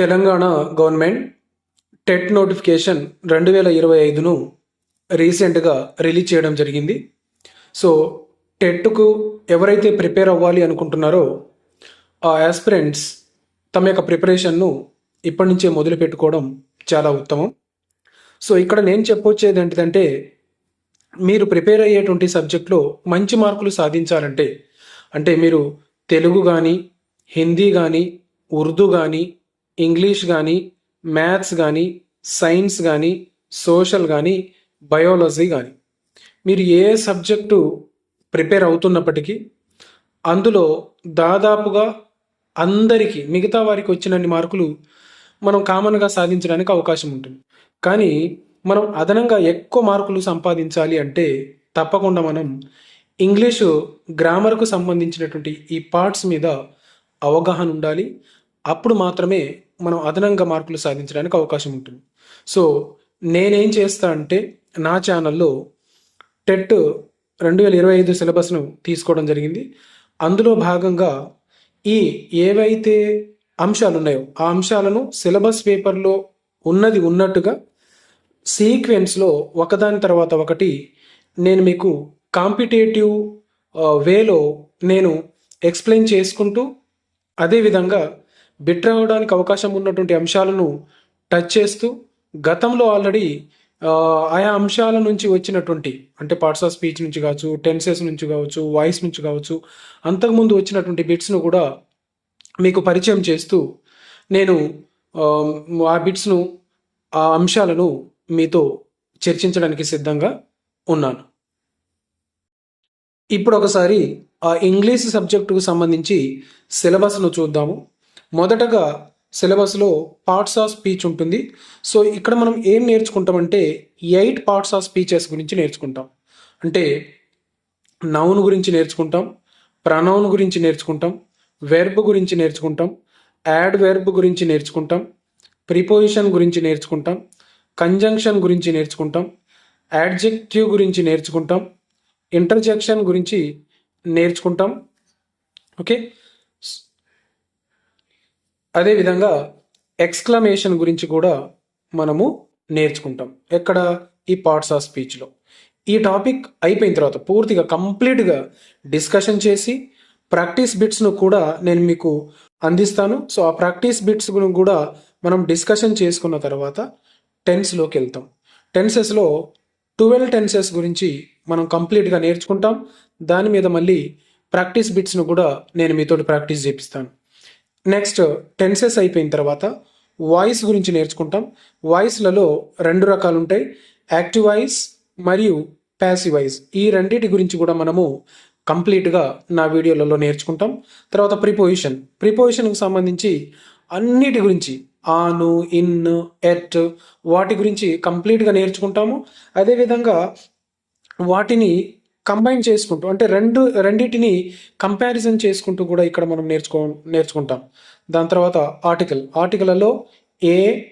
Telangana government TET notification రెండు వేల ఇరవై ఐదును రీసెంట్గా రిలీజ్ చేయడం జరిగింది. సో టెట్కు ఎవరైతే ప్రిపేర్ అవ్వాలి అనుకుంటున్నారో ఆ ఆస్పిరెంట్స్ తమ యొక్క ప్రిపరేషన్ను ఇప్పటి నుంచే మొదలు పెట్టుకోవడం చాలా ఉత్తమం. సో ఇక్కడ నేను చెప్పొచ్చేది ఏంటిదంటే మీరు ప్రిపేర్ అయ్యేటువంటి సబ్జెక్ట్లో మంచి మార్కులు సాధించాలంటే అంటే మీరు తెలుగు కానీ హిందీ కానీ ఉర్దూ కానీ ఇంగ్లీష్ కానీ మ్యాథ్స్ కానీ సైన్స్ కానీ సోషల్ కానీ బయాలజీ కానీ మీరు ఏ సబ్జెక్టు ప్రిపేర్ అవుతున్నప్పటికీ అందులో దాదాపుగా అందరికీ మిగతా వారికి వచ్చినన్ని మార్కులు మనం కామన్గా సాధించడానికి అవకాశం ఉంటుంది. కానీ మనం అదనంగా ఎక్కువ మార్కులు సంపాదించాలి అంటే తప్పకుండా మనం ఇంగ్లీషు గ్రామర్కు సంబంధించినటువంటి ఈ పార్ట్స్ మీద అవగాహన ఉండాలి. అప్పుడు మాత్రమే మనం అదనంగా మార్కులు సాధించడానికి అవకాశం ఉంటుంది. సో నేనేం చేస్తా అంటే నా ఛానల్లో టెట్ రెండు వేల ఇరవై ఐదు సిలబస్ను తీసుకోవడం జరిగింది. అందులో భాగంగా ఈ ఏవైతే అంశాలు ఉన్నాయో ఆ అంశాలను సిలబస్ పేపర్లో ఉన్నది ఉన్నట్టుగా సీక్వెన్స్లో ఒకదాని తర్వాత ఒకటి నేను మీకు కాంపిటేటివ్ వేలో నేను ఎక్స్ప్లెయిన్ చేసుకుంటూ అదేవిధంగా బిట్ రావడానికి అవకాశం ఉన్నటువంటి అంశాలను టచ్ చేస్తూ గతంలో ఆల్రెడీ ఆయా అంశాల నుంచి వచ్చినటువంటి అంటే పార్ట్స్ ఆఫ్ స్పీచ్ నుంచి కావచ్చు టెన్సెస్ నుంచి కావచ్చు వాయిస్ నుంచి కావచ్చు అంతకుముందు వచ్చినటువంటి బిట్స్ను కూడా మీకు పరిచయం చేస్తూ నేను ఆ బిట్స్ను ఆ అంశాలను మీతో చర్చించడానికి సిద్ధంగా ఉన్నాను. ఇప్పుడు ఒకసారి ఆ ఇంగ్లీష్ సబ్జెక్టుకు సంబంధించి సిలబస్ను చూద్దాము. మొదటగా సిలబస్లో పార్ట్స్ ఆఫ్ స్పీచ్ ఉంటుంది. సో ఇక్కడ మనం ఏం నేర్చుకుంటామంటే ఎయిట్ పార్ట్స్ ఆఫ్ స్పీచెస్ గురించి నేర్చుకుంటాం. అంటే నౌన్ గురించి నేర్చుకుంటాం ప్రనౌన్ గురించి నేర్చుకుంటాం వెర్బ్ గురించి నేర్చుకుంటాం యాడ్ వెర్బ్ గురించి నేర్చుకుంటాం ప్రిపోజిషన్ గురించి నేర్చుకుంటాం కంజంక్షన్ గురించి నేర్చుకుంటాం యాడ్జెక్టివ్ గురించి నేర్చుకుంటాం ఇంటర్జెక్షన్ గురించి నేర్చుకుంటాం. ఓకే అదేవిధంగా ఎక్స్క్లమేషన్ గురించి కూడా మనము నేర్చుకుంటాం. ఎక్కడ? ఈ పార్ట్స్ ఆఫ్ స్పీచ్లో. ఈ టాపిక్ అయిపోయిన తర్వాత పూర్తిగా కంప్లీట్గా డిస్కషన్ చేసి ప్రాక్టీస్ బిట్స్ను కూడా నేను మీకు అందిస్తాను. సో ఆ ప్రాక్టీస్ బిట్స్ కూడా మనం డిస్కషన్ చేసుకున్న తర్వాత టెన్స్లోకి వెళ్తాం. టెన్సెస్లో ట్వెల్వ్ టెన్సెస్ గురించి మనం కంప్లీట్గా నేర్చుకుంటాం. దాని మీద మళ్ళీ ప్రాక్టీస్ బిట్స్ను కూడా నేను మీతోటి ప్రాక్టీస్ చేపిస్తాను. నెక్స్ట్ టెన్సెస్ అయిపోయిన తర్వాత వాయిస్ గురించి నేర్చుకుంటాం. వాయిస్లలో రెండు రకాలు ఉంటాయి యాక్టివ్ వాయిస్ మరియు ప్యాసివ్ వాయిస్ ఈ రెండింటి గురించి కూడా మనము కంప్లీట్గా నా వీడియోలలో నేర్చుకుంటాం. తర్వాత ప్రిపోజిషన్ ప్రిపోజిషన్కి సంబంధించి అన్నిటి గురించి ఆను ఇన్ ఎట్ వాటి గురించి కంప్లీట్గా నేర్చుకుంటాము. అదేవిధంగా వాటిని కంబైన్ చేసుకుంటూ అంటే రెండు రెండింటిని కంపారిజన్ చేసుకుంటూ కూడా ఇక్కడ మనం నేర్చుకో నేర్చుకుంటాం. దాని తర్వాత ఆర్టికల్. ఆర్టికల్లో ఏ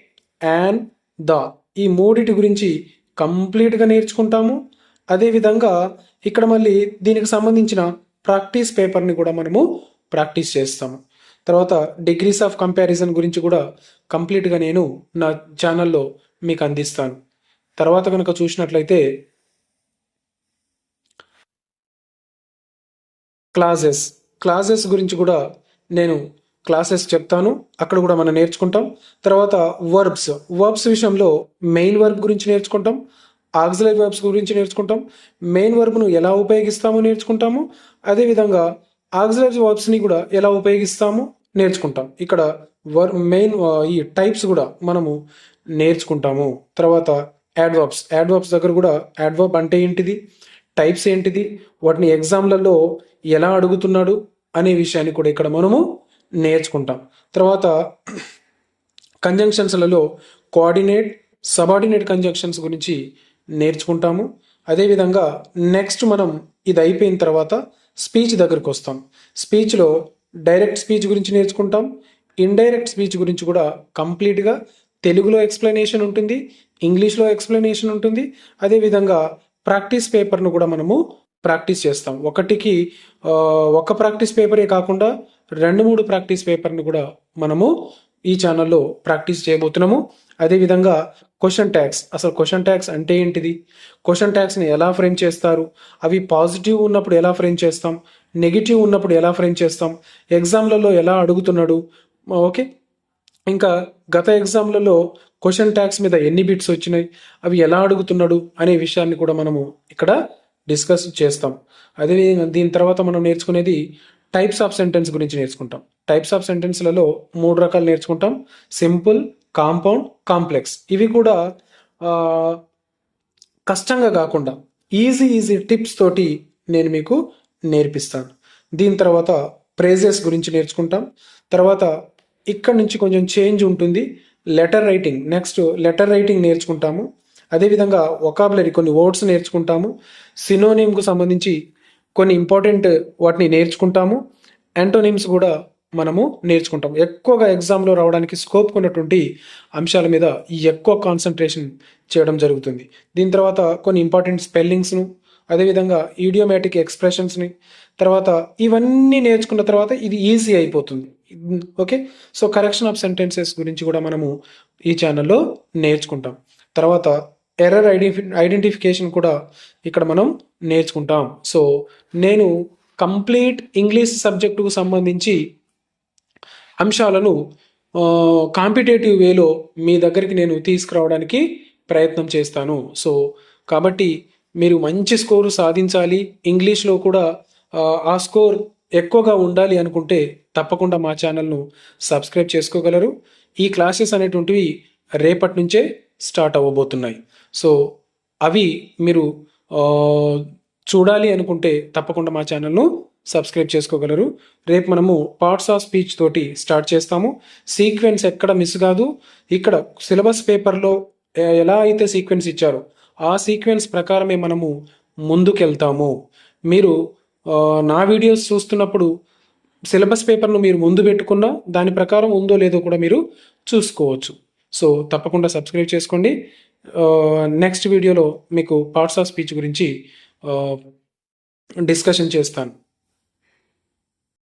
యాన్ ద ఈ మూడిటి గురించి కంప్లీట్గా నేర్చుకుంటాము. అదేవిధంగా ఇక్కడ మళ్ళీ దీనికి సంబంధించిన ప్రాక్టీస్ పేపర్ని కూడా మనము ప్రాక్టీస్ చేస్తాము. తర్వాత డిగ్రీస్ ఆఫ్ కంపారిజన్ గురించి కూడా కంప్లీట్గా నేను నా ఛానల్లో మీకు అందిస్తాను. తర్వాత కనుక చూసినట్లయితే క్లాసెస్. క్లాసెస్ గురించి కూడా నేను క్లాసెస్ చెప్తాను. అక్కడ కూడా మనం నేర్చుకుంటాం. తర్వాత వర్బ్స్ వర్బ్స్ విషయంలో మెయిన్ వర్బ్ గురించి నేర్చుకుంటాం. ఆక్సిలరీ వర్బ్స్ గురించి నేర్చుకుంటాం. మెయిన్ వర్బ్ను ఎలా ఉపయోగిస్తామో నేర్చుకుంటాము. అదేవిధంగా ఆక్సిలరీ వర్బ్స్ని కూడా ఎలా ఉపయోగిస్తామో నేర్చుకుంటాం. ఇక్కడ వర్ మెయిన్ ఈ టైప్స్ కూడా మనము నేర్చుకుంటాము. తర్వాత యాడ్వర్బ్స్ యాడ్వర్బ్స్ దగ్గర కూడా యాడ్వర్బ్ అంటే ఏంటిది? టైప్స్ ఏంటిది? వాటిని ఎగ్జామ్లలో ఎలా అడుగుతున్నాడు అనే విషయాన్ని కూడా ఇక్కడ మనము నేర్చుకుంటాం. తర్వాత కంజంక్షన్స్లలో కోఆర్డినేట్ సబార్డినేట్ కంజంక్షన్స్ గురించి నేర్చుకుంటాము. అదేవిధంగా నెక్స్ట్ మనం ఇది అయిపోయిన తర్వాత స్పీచ్ దగ్గరకు వస్తాం. స్పీచ్లో డైరెక్ట్ స్పీచ్ గురించి నేర్చుకుంటాం. ఇండైరెక్ట్ స్పీచ్ గురించి కూడా కంప్లీట్గా తెలుగులో ఎక్స్ప్లెనేషన్ ఉంటుంది ఇంగ్లీష్లో ఎక్స్ప్లెనేషన్ ఉంటుంది. అదేవిధంగా ప్రాక్టీస్ పేపర్ను కూడా మనము ప్రాక్టీస్ చేస్తాం. ఒకటికి ఒక ప్రాక్టీస్ పేపరే కాకుండా రెండు మూడు ప్రాక్టీస్ పేపర్ని కూడా మనము ఈ ఛానల్లో ప్రాక్టీస్ చేయబోతున్నాము. అదేవిధంగా క్వశ్చన్ ట్యాక్స్ అసలు క్వశ్చన్ ట్యాక్స్ అంటే ఏంటిది? క్వశ్చన్ ట్యాక్స్ని ఎలా ఫ్రేమ్ చేస్తారు? అవి పాజిటివ్ ఉన్నప్పుడు ఎలా ఫ్రేమ్ చేస్తాం? నెగిటివ్ ఉన్నప్పుడు ఎలా ఫ్రేమ్ చేస్తాం? ఎగ్జామ్లలో ఎలా అడుగుతున్నాడు? ఓకే. ఇంకా గత ఎగ్జామ్లలో క్వశ్చన్ ట్యాక్స్ మీద ఎన్ని బిట్స్ వచ్చినాయి అవి ఎలా అడుగుతున్నాడు అనే విషయాన్ని కూడా మనము ఇక్కడ డిస్కస్ చేస్తాం. అదేవిధంగా దీని తర్వాత మనం నేర్చుకునేది టైప్స్ ఆఫ్ సెంటెన్స్ గురించి నేర్చుకుంటాం. టైప్స్ ఆఫ్ సెంటెన్స్లలో మూడు రకాలు నేర్చుకుంటాం. సింపుల్ కాంపౌండ్ కాంప్లెక్స్ ఇవి కూడా కష్టంగా కాకుండా ఈజీ ఈజీ టిప్స్ తోటి నేను మీకు నేర్పిస్తాను. దీని తర్వాత ప్రేజెస్ గురించి నేర్చుకుంటాం. తర్వాత ఇక్కడ నుంచి కొంచెం చేంజ్ ఉంటుంది. Letter writing. Next letter writing నేర్చుకుంటాము. అదేవిధంగా ఒకాబులరీ కొన్ని వర్డ్స్ నేర్చుకుంటాము. సినోనిమ్కు సంబంధించి కొన్ని ఇంపార్టెంట్ వాటిని నేర్చుకుంటాము. యాంటోనిమ్స్ కూడా మనము నేర్చుకుంటాం ఎక్కువగా ఎగ్జామ్లో రావడానికి స్కోప్ ఉన్నటువంటి అంశాల మీద ఎక్కువ కాన్సన్ట్రేషన్ చేయడం జరుగుతుంది. దీని తర్వాత కొన్ని ఇంపార్టెంట్ స్పెల్లింగ్స్ను అదేవిధంగా ఈడియోమేటిక్ ఎక్స్ప్రెషన్స్ని తర్వాత ఇవన్నీ నేర్చుకున్న తర్వాత ఇది ఈజీ అయిపోతుంది. Okay? So correction of sentences గురించి కూడా మనము ఈ ఛానల్లో నేర్చుకుంటాం. తర్వాత ఎర్రర్ ఐడెంటి ఐడెంటిఫికేషన్ కూడా ఇక్కడ మనం నేర్చుకుంటాం. సో నేను కంప్లీట్ ఇంగ్లీష్ సబ్జెక్టుకు సంబంధించి అంశాలను కాంపిటేటివ్ వేలో మీ దగ్గరికి నేను తీసుకురావడానికి ప్రయత్నం చేస్తాను. సో కాబట్టి మీరు మంచి స్కోరు సాధించాలి. ఇంగ్లీష్లో కూడా ఆ, ఆ స్కోర్ ఎక్కువగా ఉండాలి అనుకుంటే తప్పకుండా మా ఛానల్ను సబ్స్క్రైబ్ చేసుకోగలరు. ఈ క్లాసెస్ అనేటువంటివి రేపటి నుంచే స్టార్ట్ అవ్వబోతున్నాయి. సో అవి మీరు చూడాలి అనుకుంటే తప్పకుండా మా ఛానల్ను సబ్స్క్రైబ్ చేసుకోగలరు. రేపు మనము పార్ట్స్ ఆఫ్ స్పీచ్ తోటి స్టార్ట్ చేస్తాము. సీక్వెన్స్ ఎక్కడ మిస్ కాదు. ఇక్కడ సిలబస్ పేపర్లో ఎలా అయితే సీక్వెన్స్ ఇచ్చారో ఆ సీక్వెన్స్ ప్రకారమే మనము ముందుకెళ్తాము. మీరు నా వీడియోస్ చూస్తున్నప్పుడు సిలబస్ పేపర్ను మీరు ముందు పెట్టుకున్నా దాని ప్రకారం ఉందో లేదో కూడా మీరు చూసుకోవచ్చు. సో తప్పకుండా సబ్స్క్రైబ్ చేసుకోండి. నెక్స్ట్ వీడియోలో మీకు పార్ట్స్ ఆఫ్ స్పీచ్ గురించి డిస్కషన్ చేస్తాను.